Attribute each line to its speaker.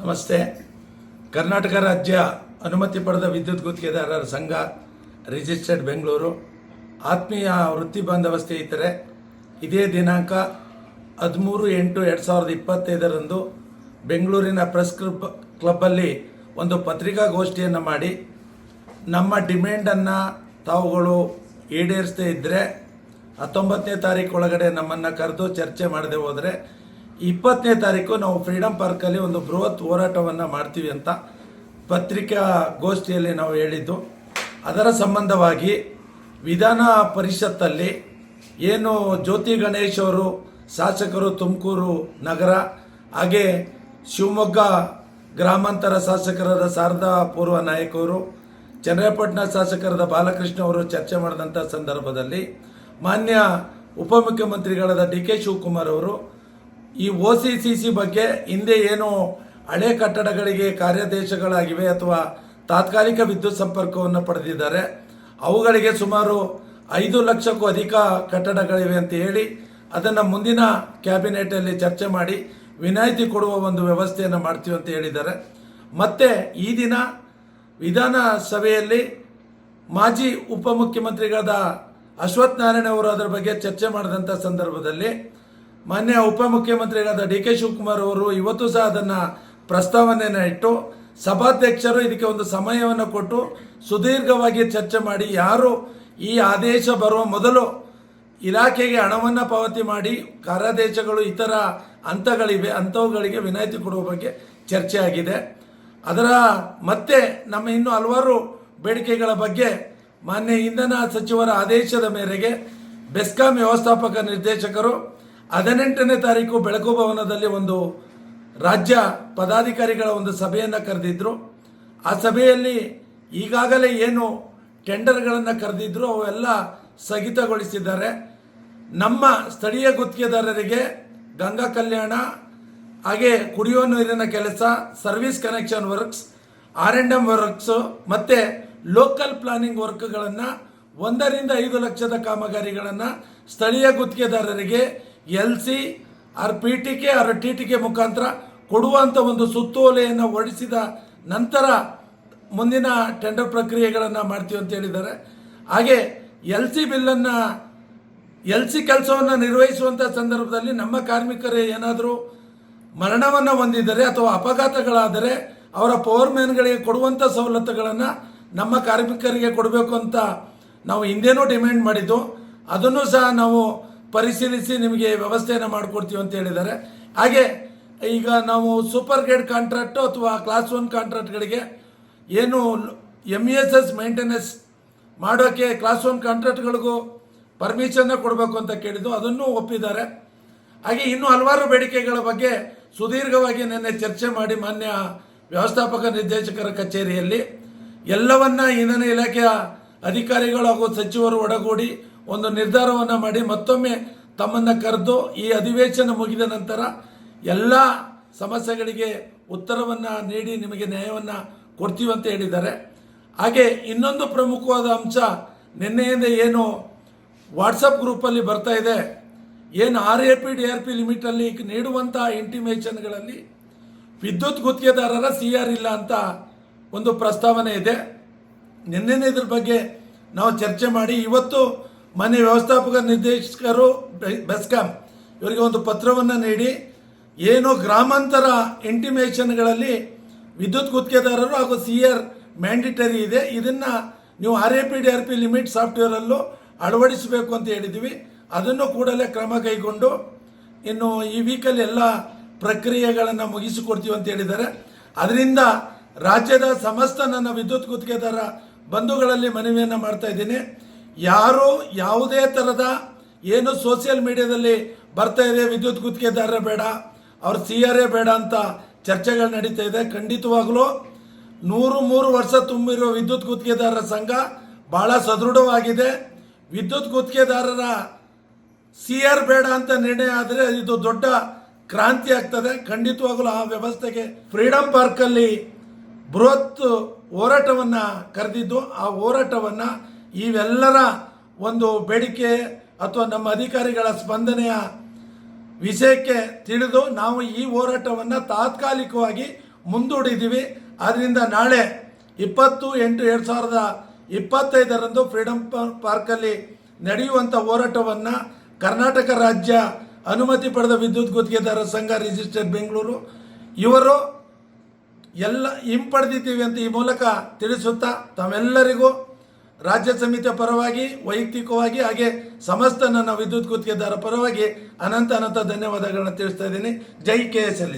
Speaker 1: ನಮಸ್ತೆ. ಕರ್ನಾಟಕ ರಾಜ್ಯ ಅನುಮತಿ ಪಡೆದ ವಿದ್ಯುತ್ ಗುತ್ತಿಗೆದಾರರ ಸಂಘ ರಿಜಿಸ್ಟರ್ಡ್ ಬೆಂಗಳೂರು. ಆತ್ಮೀಯ ವೃತ್ತಿ ಬಾಂಧವ ಸ್ನೇಹಿತರೆ ಇದೇ ದಿನಾಂಕ ಹದಿಮೂರು ಎಂಟು ಎರಡು ಸಾವಿರದ ಇಪ್ಪತ್ತೈದರಂದು ಬೆಂಗಳೂರಿನ ಪ್ರೆಸ್ ಕ್ಲಬ್, ಕ್ಲಬ್ಬಲ್ಲಿ ಒಂದು ಪತ್ರಿಕಾಗೋಷ್ಠಿಯನ್ನು ಮಾಡಿ ನಮ್ಮ ಡಿಮ್ಯಾಂಡನ್ನು ತಾವುಗಳು ಈಡೇರಿಸದೇ ಇದ್ದರೆ ಹತ್ತೊಂಬತ್ತನೇ ತಾರೀಕು ಒಳಗಡೆ ನಮ್ಮನ್ನು ಕರೆದು ಚರ್ಚೆ ಮಾಡದೆ ಹೋದರೆ ಇಪ್ಪತ್ತನೇ ತಾರೀಕು ನಾವು ಫ್ರೀಡಮ್ ಪಾರ್ಕಲ್ಲಿ ಒಂದು ಬೃಹತ್ ಹೋರಾಟವನ್ನು ಮಾಡ್ತೀವಿ ಅಂತ ಪತ್ರಿಕಾ ಗೋಷ್ಠಿಯಲ್ಲಿ ನಾವು ಹೇಳಿದ್ದು. ಅದರ ಸಂಬಂಧವಾಗಿ ವಿಧಾನ ಪರಿಷತ್ತಲ್ಲಿ ಏನು ಜ್ಯೋತಿ ಗಣೇಶ್ ಅವರು, ಶಾಸಕರು ತುಮಕೂರು ನಗರ, ಹಾಗೆ ಶಿವಮೊಗ್ಗ ಗ್ರಾಮಾಂತರ ಶಾಸಕರಾದ ಶಾರದಾ ಪೂರ್ವ ನಾಯಕರು ಚನ್ನರಾಯಪಟ್ಟಣ ಶಾಸಕರಾದ ಬಾಲಕೃಷ್ಣ ಅವರು ಚರ್ಚೆ ಮಾಡಿದಂಥ ಸಂದರ್ಭದಲ್ಲಿ ಮಾನ್ಯ ಉಪಮುಖ್ಯಮಂತ್ರಿಗಳಾದ ಡಿ ಕೆ ಶಿವಕುಮಾರ್ ಅವರು ಈ ಒ ಸಿ ಸಿ ಸಿ ಬಗ್ಗೆ ಹಿಂದೆ ಏನು ಹಳೆ ಕಟ್ಟಡಗಳಿಗೆ ಕಾರ್ಯಾದೇಶಗಳಾಗಿವೆ ಅಥವಾ ತಾತ್ಕಾಲಿಕ ವಿದ್ಯುತ್ ಸಂಪರ್ಕವನ್ನು ಪಡೆದಿದ್ದಾರೆ, ಅವುಗಳಿಗೆ ಸುಮಾರು ಐದು ಲಕ್ಷಕ್ಕೂ ಅಧಿಕ ಕಟ್ಟಡಗಳಿವೆ ಅಂತ ಹೇಳಿ ಅದನ್ನು ಮುಂದಿನ ಕ್ಯಾಬಿನೆಟಲ್ಲಿ ಚರ್ಚೆ ಮಾಡಿ ವಿನಾಯಿತಿ ಕೊಡುವ ಒಂದು ವ್ಯವಸ್ಥೆಯನ್ನು ಮಾಡ್ತೀವಿ ಅಂತ ಹೇಳಿದ್ದಾರೆ. ಮತ್ತೆ ಈ ದಿನ ವಿಧಾನಸಭೆಯಲ್ಲಿ ಮಾಜಿ ಉಪಮುಖ್ಯಮಂತ್ರಿಗಳಾದ ಅಶ್ವಥ್ ನಾರಾಯಣ ಅವರು ಅದರ ಬಗ್ಗೆ ಚರ್ಚೆ ಮಾಡಿದಂಥ ಸಂದರ್ಭದಲ್ಲಿ ಮಾನ್ಯ ಉಪಮುಖ್ಯಮಂತ್ರಿಗಳಾದ ಡಿ ಕೆ ಶಿವಕುಮಾರ್ ಅವರು ಇವತ್ತು ಸಹ ಅದನ್ನು ಪ್ರಸ್ತಾವನೆಯನ್ನು ಇಟ್ಟು ಸಭಾಧ್ಯಕ್ಷರು ಇದಕ್ಕೆ ಒಂದು ಸಮಯವನ್ನು ಕೊಟ್ಟು ಸುದೀರ್ಘವಾಗಿ ಚರ್ಚೆ ಮಾಡಿ ಯಾರು ಈ ಆದೇಶ ಬರುವ ಮೊದಲು ಇಲಾಖೆಗೆ ಹಣವನ್ನು ಪಾವತಿ ಮಾಡಿ ಕಾರ್ಯಾದೇಶಗಳು ಇತರ ಹಂತಗಳಿವೆ ಅಂಥವುಗಳಿಗೆ ವಿನಾಯಿತಿ ಕೊಡುವ ಬಗ್ಗೆ ಚರ್ಚೆ ಆಗಿದೆ. ಅದರ ಮತ್ತೆ ನಮ್ಮ ಇನ್ನೂ ಹಲವಾರು ಬೇಡಿಕೆಗಳ ಬಗ್ಗೆ ಮಾನ್ಯ ಇಂಧನ ಸಚಿವರ ಆದೇಶದ ಮೇರೆಗೆ ಬೆಸ್ಕಾಂ ವ್ಯವಸ್ಥಾಪಕ ನಿರ್ದೇಶಕರು ಹದಿನೆಂಟನೇ ತಾರೀಕು ಬೆಳಕು ಭವನದಲ್ಲಿ ಒಂದು ರಾಜ್ಯ ಪದಾಧಿಕಾರಿಗಳ ಒಂದು ಸಭೆಯನ್ನು ಕರೆದಿದ್ದರು ಆ ಸಭೆಯಲ್ಲಿ ಈಗಾಗಲೇ ಏನು ಟೆಂಡರ್ಗಳನ್ನು ಕರೆದಿದ್ದರು ಅವೆಲ್ಲ ಸ್ಥಗಿತಗೊಳಿಸಿದ್ದಾರೆ. ನಮ್ಮ ಸ್ಥಳೀಯ ಗುತ್ತಿಗೆದಾರರಿಗೆ ಗಂಗಾ ಕಲ್ಯಾಣ, ಹಾಗೆ ಕುಡಿಯುವ ನೀರಿನ ಕೆಲಸ, service connection works, R and M works, ಮತ್ತೆ ಲೋಕಲ್ ಪ್ಲಾನಿಂಗ್ ವರ್ಕ್ಗಳನ್ನು ಒಂದರಿಂದ ಐದು ಲಕ್ಷದ ಕಾಮಗಾರಿಗಳನ್ನು ಸ್ಥಳೀಯ ಗುತ್ತಿಗೆದಾರರಿಗೆ L C R P T K, R T T K ಮುಖಾಂತರ ಕೊಡುವಂಥ ಒಂದು ಸುತ್ತೋಲೆಯನ್ನು ಹೊರಡಿಸಿದ ನಂತರ ಮುಂದಿನ ಟೆಂಡರ್ ಪ್ರಕ್ರಿಯೆಗಳನ್ನು ಮಾಡ್ತೀವಿ ಅಂತ ಹೇಳಿದ್ದಾರೆ. ಹಾಗೆ ಎಲ್ ಸಿ ಬಿಲ್ಲನ್ನು, ಎಲ್ ಸಿ ಕೆಲಸವನ್ನು ನಿರ್ವಹಿಸುವಂಥ ಸಂದರ್ಭದಲ್ಲಿ ನಮ್ಮ ಕಾರ್ಮಿಕರು ಏನಾದರೂ ಮರಣವನ್ನು ಹೊಂದಿದರೆ ಅಥವಾ ಅಪಘಾತಗಳಾದರೆ ಅವರ ಪವರ್ ಮ್ಯಾನ್ಗಳಿಗೆ ಕೊಡುವಂಥ ಸವಲತ್ತುಗಳನ್ನು ನಮ್ಮ ಕಾರ್ಮಿಕರಿಗೆ ಕೊಡಬೇಕು ಅಂತ ನಾವು ಹಿಂದೇನೂ ಡಿಮ್ಯಾಂಡ್ ಮಾಡಿದ್ದು. ಅದನ್ನು ಸಹ ನಾವು ಪರಿಶೀಲಿಸಿ ನಿಮಗೆ ವ್ಯವಸ್ಥೆಯನ್ನು ಮಾಡಿಕೊಡ್ತೀವಿ ಅಂತ ಹೇಳಿದ್ದಾರೆ. ಹಾಗೆ ಈಗ ನಾವು ಸೂಪರ್ ಗ್ರೇಡ್ ಕಾಂಟ್ರಾಕ್ಟು ಅಥವಾ ಕ್ಲಾಸ್ ಒನ್ ಕಾಂಟ್ರಾಕ್ಟ್ಗಳಿಗೆ ಏನು M E S S maintenance ಮಾಡೋಕ್ಕೆ ಕ್ಲಾಸ್ ಒನ್ ಕಾಂಟ್ರಾಕ್ಟ್ಗಳಿಗೂ ಪರ್ಮಿಷನ್ನ ಕೊಡಬೇಕು ಅಂತ ಕೇಳಿದ್ದು, ಅದನ್ನು ಒಪ್ಪಿದ್ದಾರೆ. ಹಾಗೆ ಇನ್ನೂ ಹಲವಾರು ಬೇಡಿಕೆಗಳ ಬಗ್ಗೆ ಸುದೀರ್ಘವಾಗಿ ನಿನ್ನೆ ಚರ್ಚೆ ಮಾಡಿ ಮಾನ್ಯ ವ್ಯವಸ್ಥಾಪಕ ನಿರ್ದೇಶಕರ ಕಚೇರಿಯಲ್ಲಿ ಎಲ್ಲವನ್ನ ಇಂಧನ ಇಲಾಖೆಯ ಅಧಿಕಾರಿಗಳು ಹಾಗೂ ಸಚಿವರು ಒಡಗೂಡಿ ಒಂದು ನಿರ್ಧಾರವನ್ನು ಮಾಡಿ ಮತ್ತೊಮ್ಮೆ ತಮ್ಮನ್ನು ಕರೆದು ಈ ಅಧಿವೇಶನ ಮುಗಿದ ನಂತರ ಎಲ್ಲ ಸಮಸ್ಯೆಗಳಿಗೆ ಉತ್ತರವನ್ನು ನೀಡಿ ನಿಮಗೆ ನ್ಯಾಯವನ್ನು ಅಂತ ಹೇಳಿದ್ದಾರೆ. ಹಾಗೆ ಇನ್ನೊಂದು ಪ್ರಮುಖವಾದ ಅಂಶ ನಿನ್ನೆಯಿಂದ ಏನು ವಾಟ್ಸಪ್ ಗ್ರೂಪಲ್ಲಿ ಬರ್ತಾ ಇದೆ. ಏನು R A P D R P ಲಿಮಿಟಲ್ಲಿ ನೀಡುವಂಥ ಇಂಟಿಮೇಷನ್ಗಳಲ್ಲಿ ವಿದ್ಯುತ್ ಗುತ್ತಿಗೆದಾರರ ಸಿ ಆರ್ ಇಲ್ಲ ಅಂತ ಒಂದು ಪ್ರಸ್ತಾವನೆ ಇದೆ. ನಿನ್ನೆ ಇದ್ರ ಬಗ್ಗೆ ನಾವು ಚರ್ಚೆ ಮಾಡಿ ಇವತ್ತು ಮನೆ ವ್ಯವಸ್ಥಾಪಕ ನಿರ್ದೇಶಕರು ಬೆಸ್ಕಾಂ ಇವರಿಗೆ ಒಂದು ಪತ್ರವನ್ನು ನೀಡಿ, ಏನು ಗ್ರಾಮಾಂತರ ಇಂಟಿಮೇಷನ್ಗಳಲ್ಲಿ ವಿದ್ಯುತ್ ಗುತ್ತಿಗೆದಾರರು ಹಾಗೂ ಸಿ ಆರ್ ಮ್ಯಾಂಡಿಟರಿ ಇದೆ. ಇದನ್ನು ನೀವು R A P D R P limit ಸಾಫ್ಟ್ವೇರಲ್ಲೂ ಅಳವಡಿಸಬೇಕು ಅಂತ ಹೇಳಿದ್ವಿ. ಅದನ್ನು ಕೂಡಲೇ ಕ್ರಮ ಕೈಗೊಂಡು ಇನ್ನು ಈ ವೀಕಲ್ಲಿ ಎಲ್ಲ ಪ್ರಕ್ರಿಯೆಗಳನ್ನು ಮುಗಿಸಿಕೊಡ್ತೀವಿ ಅಂತ ಹೇಳಿದ್ದಾರೆ. ಅದರಿಂದ ರಾಜ್ಯದ ಸಮಸ್ತ ನನ್ನ ವಿದ್ಯುತ್ ಗುತ್ತಿಗೆದಾರ ಬಂಧುಗಳಲ್ಲಿ ಮನವಿಯನ್ನು ಮಾಡ್ತಾ ಇದ್ದೀನಿ. ಯಾರು ಯಾವುದೇ ಥರದ ಏನು ಸೋಷಿಯಲ್ ಮೀಡಿಯಾದಲ್ಲಿ ಬರ್ತಾ ಇದೆ, ವಿದ್ಯುತ್ ಗುತ್ತಿಗೆದಾರರೇ ಬೇಡ, ಅವ್ರ ಸಿ ಆರ್ ಎ ಬೇಡ ಅಂತ ಚರ್ಚೆಗಳು ನಡೀತಾ ಇದೆ. ಖಂಡಿತವಾಗಲೂ ನೂರು ಮೂರು ವರ್ಷ ತುಂಬಿರುವ ವಿದ್ಯುತ್ ಗುತ್ತಿಗೆದಾರರ ಸಂಘ ಬಹಳ ಸದೃಢವಾಗಿದೆ. ವಿದ್ಯುತ್ ಗುತ್ತಿಗೆದಾರರ ಸಿ ಆರ್ ಬೇಡ ಅಂತ ನಿರ್ಣಯ ಆದರೆ ಇದು ದೊಡ್ಡ ಕ್ರಾಂತಿ ಆಗ್ತದೆ. ಖಂಡಿತವಾಗಲೂ ಆ ವ್ಯವಸ್ಥೆಗೆ ಫ್ರೀಡಂ ಪಾರ್ಕಲ್ಲಿ ಬೃಹತ್ ಹೋರಾಟವನ್ನು ಕರೆದಿದ್ದು, ಆ ಹೋರಾಟವನ್ನು ಇವೆಲ್ಲರ ಒಂದು ಬೇಡಿಕೆ ಅಥವಾ ನಮ್ಮ ಅಧಿಕಾರಿಗಳ ಸ್ಪಂದನೆಯ ವಿಷಯಕ್ಕೆ ತಿಳಿದು ನಾವು ಈ ಹೋರಾಟವನ್ನು ತಾತ್ಕಾಲಿಕವಾಗಿ ಮುಂದೂಡಿದ್ದೀವಿ. ಆದ್ದರಿಂದ ನಾಳೆ ಇಪ್ಪತ್ತು ಎಂಟು ಎರಡು ಸಾವಿರದ ಇಪ್ಪತ್ತೈದರಂದು ಫ್ರೀಡಂ ಪಾ- ಪಾರ್ಕಲ್ಲಿ ನಡೆಯುವಂಥ ಹೋರಾಟವನ್ನು ಕರ್ನಾಟಕ ರಾಜ್ಯ ಅನುಮತಿ ಪಡೆದ ವಿದ್ಯುತ್ ಗುತ್ತಿಗೆದಾರರ ಸಂಘ ರಿಜಿಸ್ಟರ್ಡ್ ಬೆಂಗಳೂರು ಇವರು ಎಲ್ಲ ಹಿಂಪಡೆದಿದ್ದೀವಿ ಅಂತ ಈ ಮೂಲಕ ತಿಳಿಸುತ್ತಾ ತಾವೆಲ್ಲರಿಗೂ ರಾಜ್ಯ ಸಮಿತಿಯ ಪರವಾಗಿ, ವೈಯಕ್ತಿಕವಾಗಿ ಹಾಗೆ ಸಮಸ್ತ ನನ್ನ ವಿದ್ಯುತ್ ಗುತ್ತಿಗೆದಾರ ಪರವಾಗಿ ಅನಂತ ಅನಂತ ಧನ್ಯವಾದಗಳನ್ನು ತಿಳಿಸ್ತಾ ಇದ್ದೀನಿ. ಜೈ ಕೆ ಎಸ್ ಎಲ್